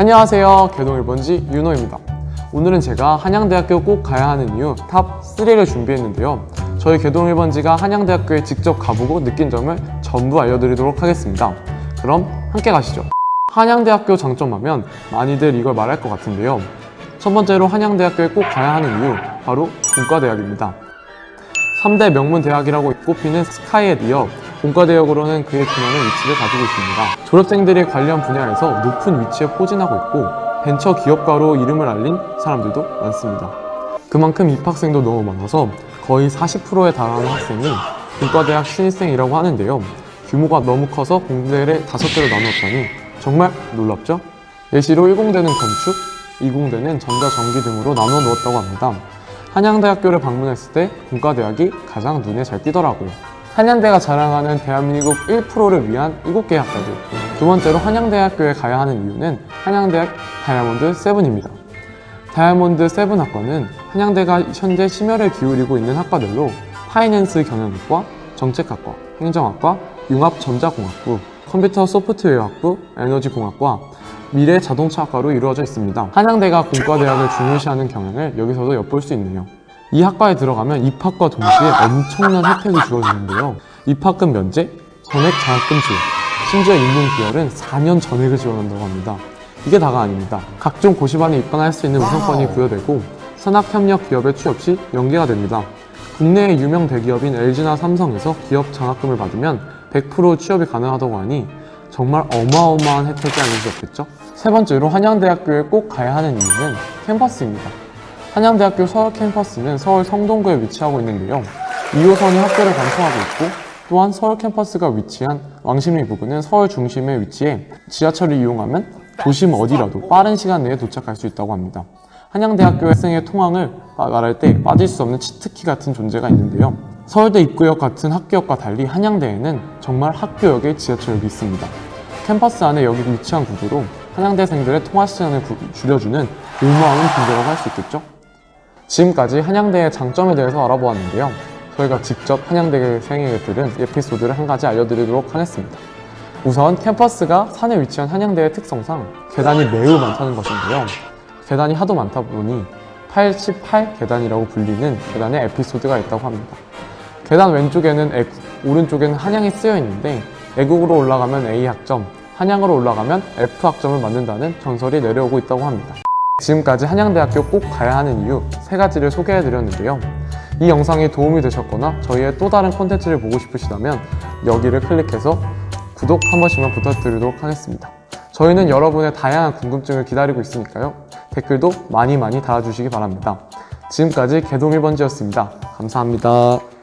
안녕하세요. 개동 1번지 윤호입니다. 오늘은 제가 한양대학교 꼭 가야 하는 이유 탑 3를 준비했는데요. 저희 개동 1번지가 한양대학교에 직접 가보고 느낀 점을 전부 알려드리도록 하겠습니다. 그럼 함께 가시죠. 한양대학교 장점하면 많이들 이걸 말할 것 같은데요. 첫 번째로 한양대학교에 꼭 가야 하는 이유 바로 공과대학입니다. 3대 명문 대학이라고 꼽히는 스카이에 이어 공과대학으로는 그에 기하는 위치를 가지고 있습니다. 졸업생들이 관련 분야에서 높은 위치에 포진하고 있고 벤처 기업가로 이름을 알린 사람들도 많습니다. 그만큼 입학생도 너무 많아서 거의 40%에 달하는 학생이 공과대학 신입생이라고 하는데요. 규모가 너무 커서 공대를 다섯 개로 나누었다니 정말 놀랍죠? 예시로 1공대는 건축, 2공대는 전자전기 등으로 나누어 놓았다고 합니다. 한양대학교를 방문했을 때 공과대학이 가장 눈에 잘 띄더라고요. 한양대가 자랑하는 대한민국 1%를 위한 7개 학과들. 두 번째로 한양대학교에 가야 하는 이유는 한양대학 다이아몬드 7입니다. 다이아몬드 7 학과는 한양대가 현재 심혈을 기울이고 있는 학과들로 파이낸스 경영학과, 정책학과, 행정학과, 융합전자공학부, 컴퓨터 소프트웨어학부, 에너지공학과, 미래 자동차학과로 이루어져 있습니다. 한양대가 공과대학을 중요시하는 경향을 여기서도 엿볼 수 있네요. 이 학과에 들어가면 입학과 동시에 엄청난 혜택이 주어지는데요. 입학금 면제, 전액 장학금 지원, 심지어 인문기열은 4년 전액을 지원한다고 합니다. 이게 다가 아닙니다. 각종 고시반에 입학할 수 있는 우선권이 부여되고 산학협력 기업의 취업 시 연계가 됩니다. 국내의 유명 대기업인 LG나 삼성에서 기업 장학금을 받으면 100% 취업이 가능하다고 하니 정말 어마어마한 혜택이 아닐 수 없겠죠? 세 번째로 한양대학교에 꼭 가야 하는 이유는 캠퍼스입니다. 한양대학교 서울 캠퍼스는 서울 성동구에 위치하고 있는데요. 2호선이 학교를 관통하고 있고 또한 서울 캠퍼스가 위치한 왕십리 부근은 서울 중심에 위치해 지하철을 이용하면 도심 어디라도 빠른 시간 내에 도착할 수 있다고 합니다. 한양대학교 학생의 통학을 마- 말할 때 빠질 수 없는 치트키 같은 존재가 있는데요. 서울대 입구역 같은 학교역과 달리 한양대에는 정말 학교역에 지하철역이 있습니다. 캠퍼스 안에 여기 위치한 구조로 한양대생들의 통화 시간을 구- 줄여주는 고마운 존재라고 할 수 있겠죠? 지금까지 한양대의 장점에 대해서 알아보았는데요. 저희가 직접 한양대 생에게 들은 에피소드를 한 가지 알려드리도록 하겠습니다. 우선 캠퍼스가 산에 위치한 한양대의 특성상 계단이 매우 많다는 것인데요. 계단이 하도 많다 보니 88 계단이라고 불리는 계단의 에피소드가 있다고 합니다. 계단 왼쪽에는 애국, 오른쪽에는 한양이 쓰여 있는데 애국으로 올라가면 A 학점, 한양으로 올라가면 F 학점을 만든다는 전설이 내려오고 있다고 합니다. 지금까지 한양대학교 꼭 가야 하는 이유 세 가지를 소개해 드렸는데요. 이 영상이 도움이 되셨거나 저희의 또 다른 콘텐츠를 보고 싶으시다면 여기를 클릭해서 구독 한 번씩만 부탁드리도록 하겠습니다. 저희는 여러분의 다양한 궁금증을 기다리고 있으니까요. 댓글도 많이 많이 달아주시기 바랍니다. 지금까지 개동 1번지였습니다. 감사합니다.